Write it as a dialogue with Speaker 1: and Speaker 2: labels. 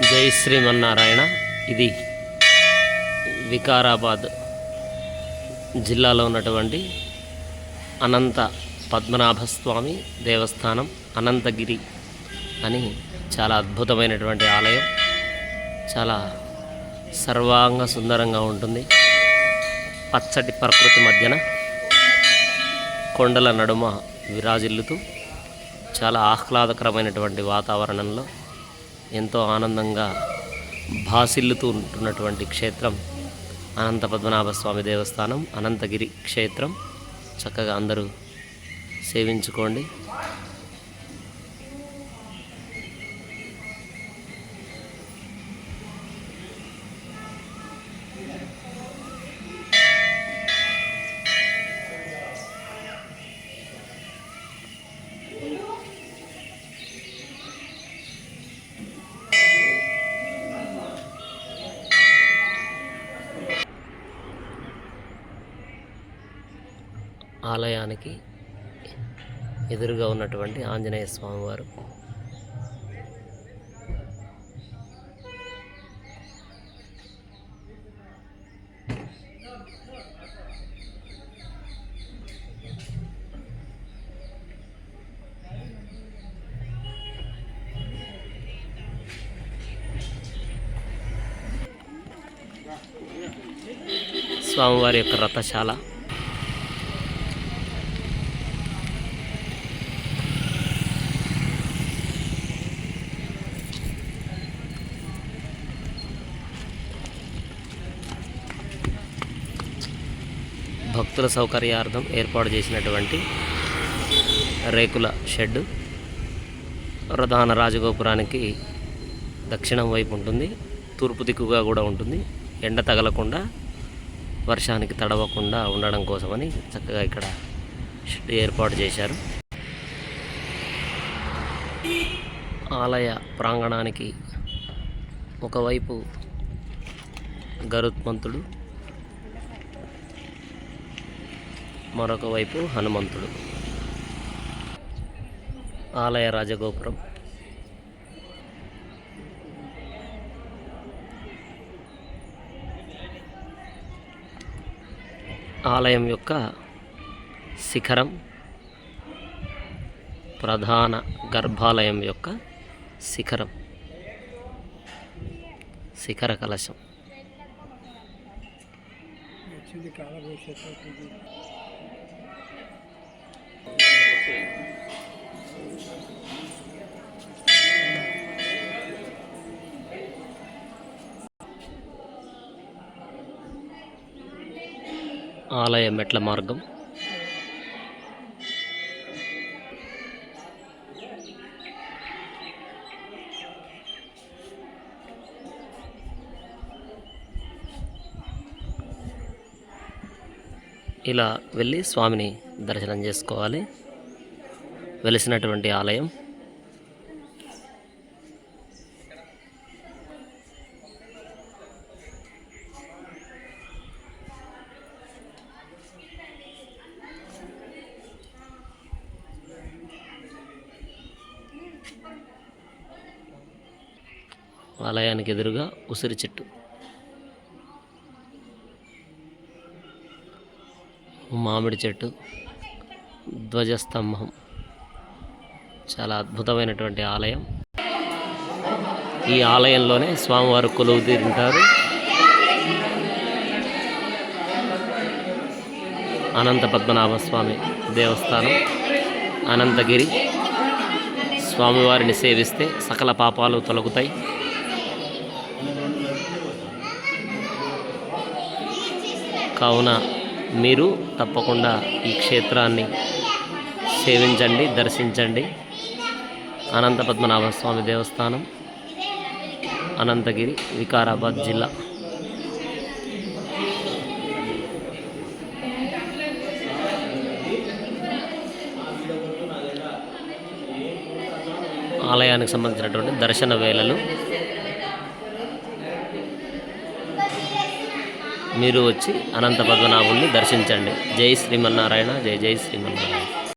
Speaker 1: జై శ్రీమన్నారాయణ. ఇది వికారాబాద్ జిల్లాలో ఉన్నటువంటి అనంత పద్మనాభస్వామి దేవస్థానం అనంతగిరి అని చాలా అద్భుతమైనటువంటి ఆలయం. చాలా సర్వాంగ సుందరంగా ఉంటుంది. పచ్చటి ప్రకృతి మధ్యన కొండల నడుమ విరాజిల్లుతూ చాలా ఆహ్లాదకరమైనటువంటి వాతావరణంలో ఎంతో ఆనందంగా భాసిల్లుతూ ఉంటున్నటువంటి క్షేత్రం అనంత పద్మనాభ స్వామి దేవస్థానం అనంతగిరి క్షేత్రం. చక్కగా అందరూ సేవించుకోండి. ఆలయానికి ఎదురుగా ఉన్నటువంటి ఆంజనేయ స్వామివారు స్వామివారి యొక్క రథశాల భక్తుల సౌకర్యార్థం ఏర్పాటు చేసినటువంటి రేకుల షెడ్ ప్రధాన రాజగోపురానికి దక్షిణం వైపు ఉంటుంది. తూర్పు దిక్కుగా కూడా ఉంటుంది. ఎండ తగలకుండా వర్షానికి తడవకుండా ఉండడం కోసమని చక్కగా ఇక్కడ షెడ్ ఏర్పాటు చేశారు. ఆలయ ప్రాంగణానికి ఒకవైపు గరుత్మంతుడు మరొక వైపు హనుమంతుడు. ఆలయ రాజగోపురం. ఆలయం యొక్క శిఖరం ప్రధాన గర్భాలయం యొక్క శిఖరం శిఖర కలశం. ఆలయ మెట్ల మార్గం? ఇలా వెళ్ళి స్వామిని దర్శనం చేసుకోవాలి. వెలిసినటువంటి ఆలయం. ఆలయానికి ఎదురుగా ఉసిరి చెట్టు. మామిడి చెట్టు ధ్వజస్తంభం. చాలా అద్భుతమైనటువంటి ఆలయం. ఈ ఆలయంలోనే స్వామివారు కొలువు తీరుంటారు. అనంత పద్మనాభ స్వామి దేవస్థానం అనంతగిరి. స్వామివారిని సేవిస్తే సకల పాపాలు తొలగుతాయి. కావున మీరు తప్పకుండా ఈ క్షేత్రాన్ని సేవించండి దర్శించండి. అనంత పద్మనాభ స్వామి దేవస్థానం అనంతగిరి వికారాబాద్ జిల్లా. ఆలయానికి సంబంధించినటువంటి దర్శన వేళలు మీరు వచ్చి అనంత పద్మనాభుల్ని దర్శించండి. జై శ్రీమన్నారాయణ జై జై శ్రీమన్నారాయణ.